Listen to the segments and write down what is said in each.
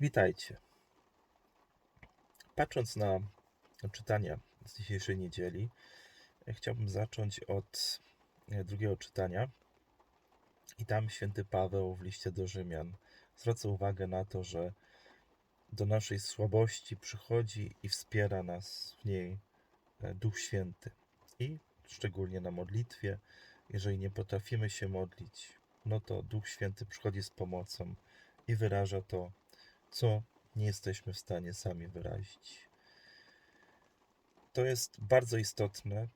Witajcie. Patrząc na czytania z dzisiejszej niedzieli, e, chciałbym zacząć od e, drugiego czytania. I tam święty Paweł w liście do Rzymian zwraca uwagę na to, że do naszej słabości przychodzi i wspiera nas w niej e, Duch Święty. I szczególnie na modlitwie, jeżeli nie potrafimy się modlić, no to Duch Święty przychodzi z pomocą i wyraża to, co nie jesteśmy w stanie sami wyrazić. To jest bardzo istotne,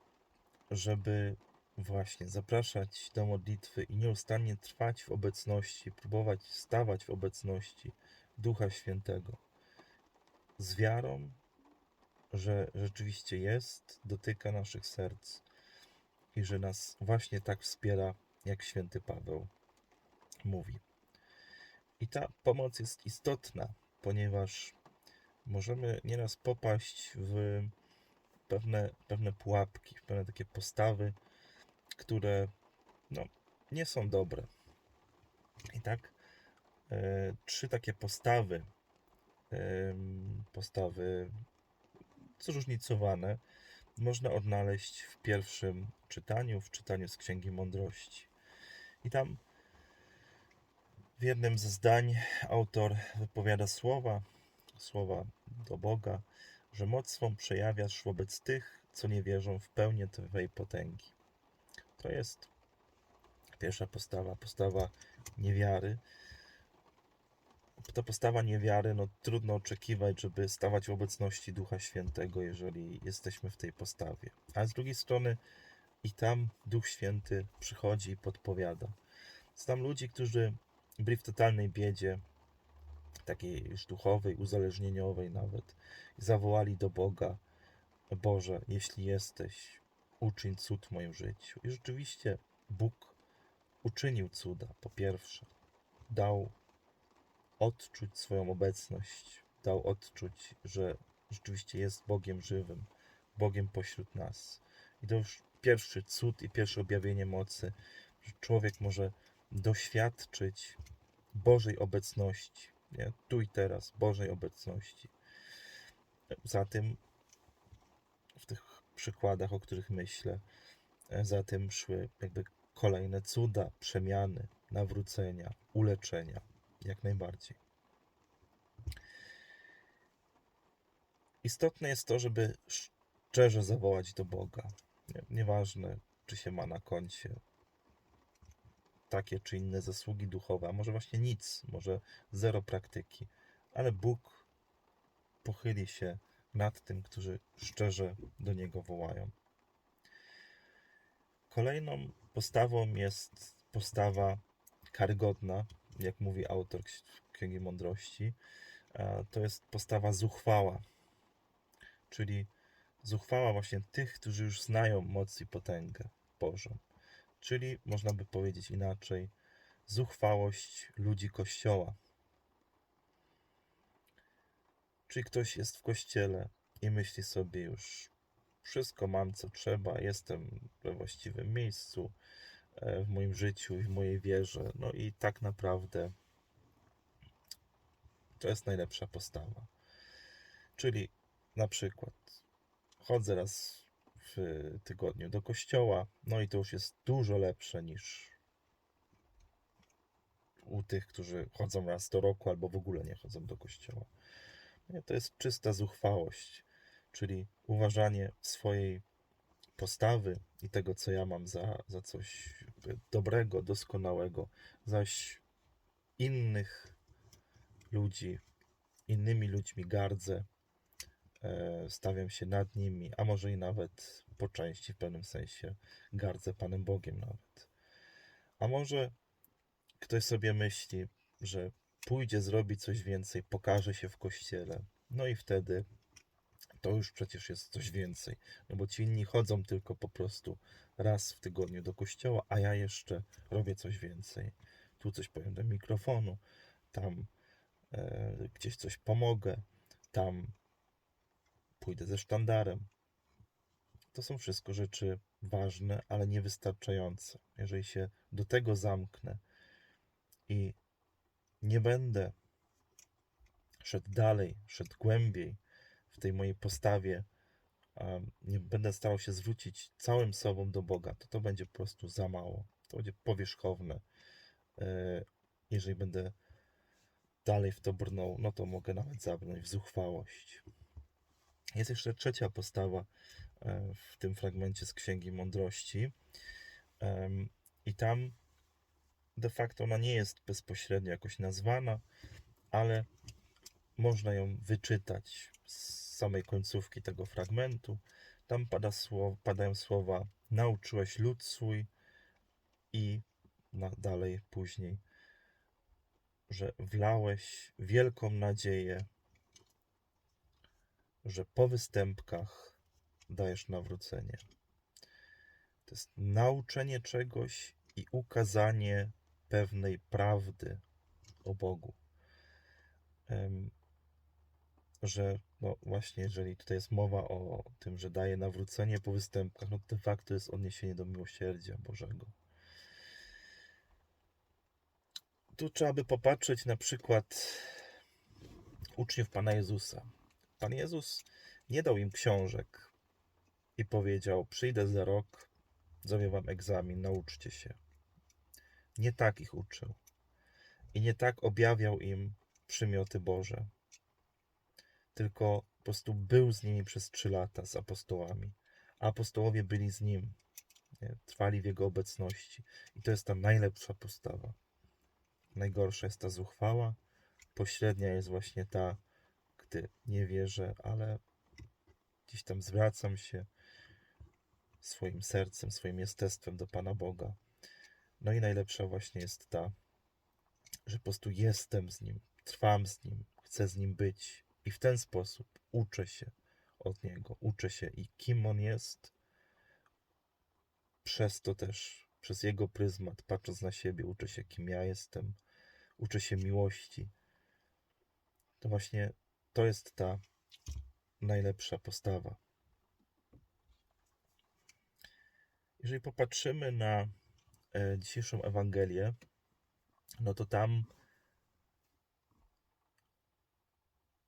żeby właśnie zapraszać do modlitwy i nieustannie trwać w obecności, próbować stawać w obecności Ducha Świętego. Z wiarą, że rzeczywiście jest, dotyka naszych serc i że nas właśnie tak wspiera, jak święty Paweł mówi. I ta pomoc jest istotna, ponieważ możemy nieraz popaść w pewne, pewne pułapki, w pewne takie postawy, które no, nie są dobre. I tak e, trzy takie postawy, e, postawy zróżnicowane, można odnaleźć w pierwszym czytaniu, w czytaniu z Księgi Mądrości. I tam w jednym ze zdań autor wypowiada słowa, słowa do Boga, że moc swą przejawiasz wobec tych, co nie wierzą w pełnię Twej potęgi. To jest pierwsza postawa, postawa niewiary. Ta postawa niewiary, no trudno oczekiwać, żeby stawać w obecności Ducha Świętego, jeżeli jesteśmy w tej postawie. A z drugiej strony i tam Duch Święty przychodzi i podpowiada. Znam ludzi, którzy byli w totalnej biedzie, takiej już duchowej, uzależnieniowej nawet, zawołali do Boga: Boże, jeśli jesteś, uczyń cud w moim życiu. I rzeczywiście Bóg uczynił cuda. Po pierwsze, dał odczuć swoją obecność, dał odczuć, że rzeczywiście jest Bogiem żywym, Bogiem pośród nas. I to już pierwszy cud i pierwsze objawienie mocy, że człowiek może doświadczyć Bożej obecności, nie? tu i teraz, Bożej obecności. Za tym, w tych przykładach, o których myślę, za tym szły jakby kolejne cuda, przemiany, nawrócenia, uleczenia, jak najbardziej. Istotne jest to, żeby szczerze zawołać do Boga. Nie, nieważne, czy się ma na koncie takie czy inne zasługi duchowe, a może właśnie nic, może zero praktyki, ale Bóg pochyli się nad tym, którzy szczerze do Niego wołają. Kolejną postawą jest postawa karygodna, jak mówi autor Księgi Mądrości. To jest postawa zuchwała, czyli zuchwała właśnie tych, którzy już znają moc i potęgę Bożą. Czyli można by powiedzieć inaczej, zuchwałość ludzi Kościoła. Czyli ktoś jest w kościele i myśli sobie już, wszystko mam co trzeba, jestem we właściwym miejscu w moim życiu i w mojej wierze. No i tak naprawdę to jest najlepsza postawa. Czyli na przykład chodzę raz tygodniu do kościoła, no i to już jest dużo lepsze niż u tych, którzy chodzą raz do roku albo w ogóle nie chodzą do kościoła. To jest czysta zuchwałość, czyli uważanie swojej postawy i tego, co ja mam za, za coś dobrego, doskonałego, zaś innych ludzi, innymi ludźmi gardzę, stawiam się nad nimi, a może i nawet po części w pewnym sensie gardzę Panem Bogiem nawet. A może ktoś sobie myśli, że pójdzie zrobić coś więcej, pokaże się w kościele, no i wtedy to już przecież jest coś więcej. No bo ci inni chodzą tylko po prostu raz w tygodniu do kościoła, a ja jeszcze robię coś więcej. Tu coś powiem do mikrofonu, tam e, gdzieś coś pomogę, tam pójdę ze sztandarem. To są wszystko rzeczy ważne, ale niewystarczające. Jeżeli się do tego zamknę i nie będę szedł dalej, szedł głębiej w tej mojej postawie, nie będę starał się zwrócić całym sobą do Boga, to to będzie po prostu za mało. To będzie powierzchowne. E, Jeżeli będę dalej w to brnął, no to mogę nawet zabrnąć w zuchwałość. Jest jeszcze trzecia postawa e, w tym fragmencie z Księgi Mądrości. I tam de facto ona nie jest bezpośrednio jakoś nazwana, ale można ją wyczytać z samej końcówki tego fragmentu. Tam pada padają słowa: Nauczyłeś lud swój, i na, dalej później, że wlałeś wielką nadzieję, że po występkach dajesz nawrócenie. To jest nauczenie czegoś i ukazanie pewnej prawdy o Bogu. Że no właśnie, jeżeli tutaj jest mowa o tym, że daje nawrócenie po występkach, no to de facto jest odniesienie do miłosierdzia Bożego. Tu trzeba by popatrzeć na przykład uczniów Pana Jezusa. Pan Jezus nie dał im książek i powiedział: Przyjdę za rok, wam egzamin, nauczcie się. Nie tak ich uczył. I nie tak objawiał im przymioty Boże. Tylko po prostu był z nimi przez trzy lata, z apostołami. A apostołowie byli z nim. Nie? Trwali w jego obecności. I to jest ta najlepsza postawa. Najgorsza jest ta zuchwała. Pośrednia jest właśnie ta, gdy nie wierzę, ale gdzieś tam zwracam się swoim sercem, swoim jestestwem do Pana Boga. No i najlepsza właśnie jest ta, że po prostu jestem z Nim, trwam z Nim, chcę z Nim być i w ten sposób uczę się od Niego, uczę się i kim On jest, przez to też, przez Jego pryzmat, patrząc na siebie, uczę się kim ja jestem, uczę się miłości. To właśnie to jest ta najlepsza postawa. Jeżeli popatrzymy na e, dzisiejszą Ewangelię, no to tam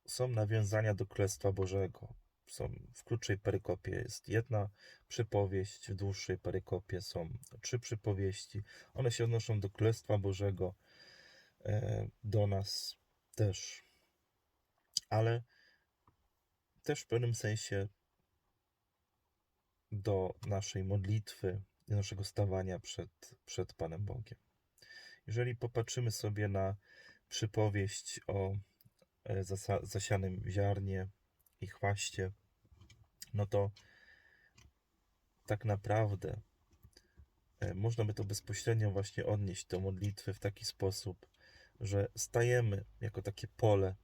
są nawiązania do Królestwa Bożego. Są w krótszej perykopie jest jedna przypowieść, w dłuższej perykopie są trzy przypowieści. One się odnoszą do Królestwa Bożego, e, do nas też, ale też w pewnym sensie do naszej modlitwy, do naszego stawania przed, przed Panem Bogiem. Jeżeli popatrzymy sobie na przypowieść o e, zasianym ziarnie i chwaście, no to tak naprawdę e, można by to bezpośrednio właśnie odnieść do modlitwy w taki sposób, że stajemy jako takie pole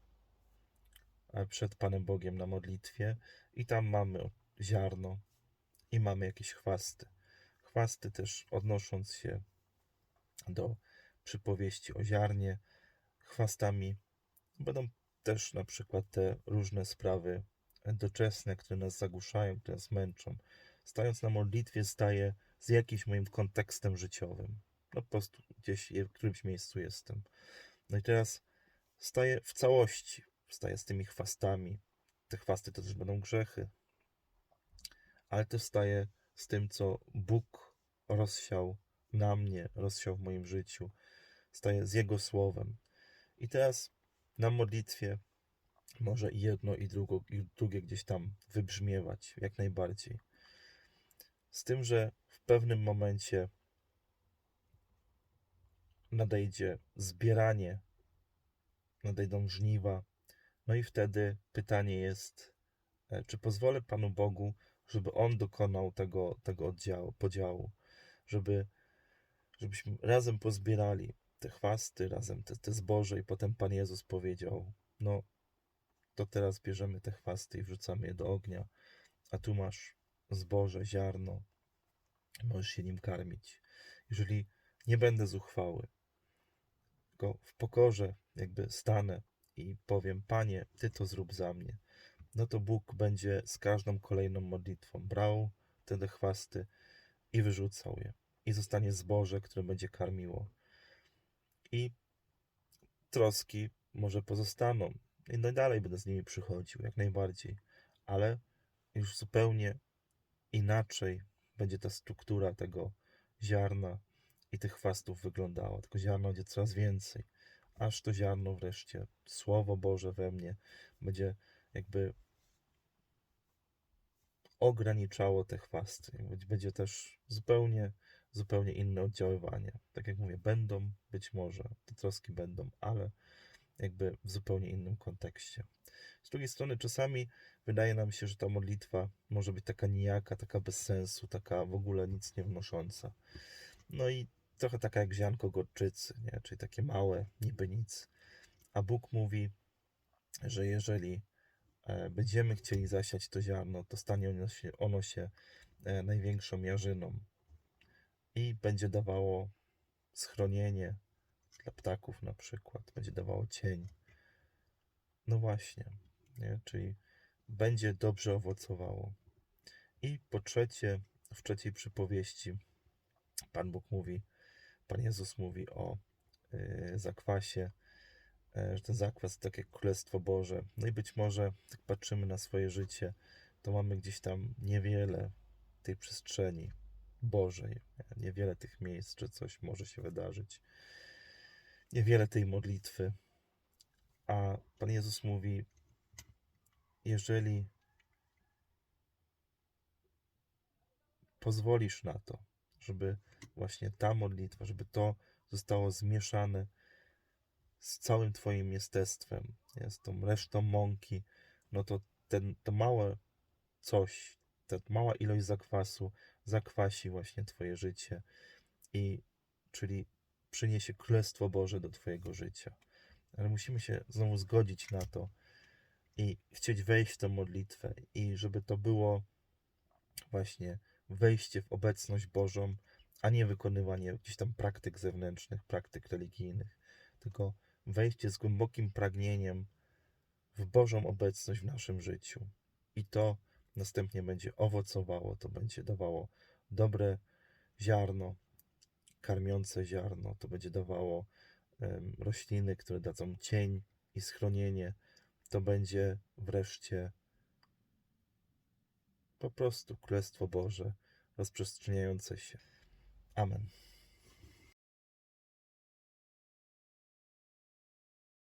przed Panem Bogiem na modlitwie i tam mamy ziarno i mamy jakieś chwasty. Chwasty też odnosząc się do przypowieści o ziarnie, chwastami będą też na przykład te różne sprawy doczesne, które nas zagłuszają, które nas męczą. Stając na modlitwie, staję z jakimś moim kontekstem życiowym. No po prostu gdzieś w którymś miejscu jestem. No i teraz staję w całości, staję z tymi chwastami. Te chwasty to też będą grzechy, ale też staję z tym, co Bóg rozsiał na mnie, rozsiał w moim życiu. Staję z Jego słowem. I teraz na modlitwie może i jedno, i, drugo, i drugie gdzieś tam wybrzmiewać, jak najbardziej. Z tym, że w pewnym momencie nadejdzie zbieranie, nadejdą żniwa, no i wtedy pytanie jest, e, czy pozwolę Panu Bogu, żeby On dokonał tego, tego oddziału, podziału, żeby, żebyśmy razem pozbierali te chwasty, razem te, te zboże i potem Pan Jezus powiedział, no to teraz bierzemy te chwasty i wrzucamy je do ognia, a tu masz zboże, ziarno, możesz się nim karmić. Jeżeli nie będę zuchwały, tylko w pokorze jakby stanę i powiem, Panie, Ty to zrób za mnie, no to Bóg będzie z każdą kolejną modlitwą brał te chwasty i wyrzucał je. I zostanie zboże, które będzie karmiło. I troski może pozostaną, I no dalej będę z nimi przychodził, jak najbardziej, ale już zupełnie inaczej będzie ta struktura tego ziarna i tych chwastów wyglądała. Tego ziarna będzie coraz więcej, aż to ziarno wreszcie, Słowo Boże we mnie, będzie jakby ograniczało te chwasty. Będzie- też zupełnie, zupełnie inne oddziaływanie. Tak jak mówię, będą, być może, te troski będą, ale jakby w zupełnie innym kontekście. Z drugiej strony, czasami wydaje nam się, że ta modlitwa może być taka nijaka, taka bez sensu, taka w ogóle nic nie wnosząca. No i trochę taka jak ziarnko gorczycy, nie? czyli takie małe, niby nic. A Bóg mówi, że jeżeli e, będziemy chcieli zasiać to ziarno, to stanie ono się, ono się e, największą jarzyną i będzie dawało schronienie dla ptaków na przykład, będzie dawało cień. No właśnie, nie? czyli będzie dobrze owocowało. I po trzecie, w trzeciej przypowieści Pan Bóg mówi, Pan Jezus mówi o y, zakwasie, e, że ten zakwas to takie Królestwo Boże. No i być może, jak patrzymy na swoje życie, to mamy gdzieś tam niewiele tej przestrzeni Bożej, nie? niewiele tych miejsc, że coś może się wydarzyć, niewiele tej modlitwy. A Pan Jezus mówi, jeżeli pozwolisz na to, żeby właśnie ta modlitwa, żeby to zostało zmieszane z całym Twoim jestestwem, z tą resztą mąki, no to ten, to małe coś, ta mała ilość zakwasu zakwasi właśnie Twoje życie i czyli przyniesie Królestwo Boże do Twojego życia. Ale musimy się znowu zgodzić na to i chcieć wejść w tę modlitwę i żeby to było właśnie wejście w obecność Bożą, a nie wykonywanie jakichś tam praktyk zewnętrznych, praktyk religijnych, tylko wejście z głębokim pragnieniem w Bożą obecność w naszym życiu. I to następnie będzie owocowało, to będzie dawało dobre ziarno, karmiące ziarno, to będzie dawało rośliny, które dadzą cień i schronienie, to będzie wreszcie po prostu Królestwo Boże rozprzestrzeniające się. Amen.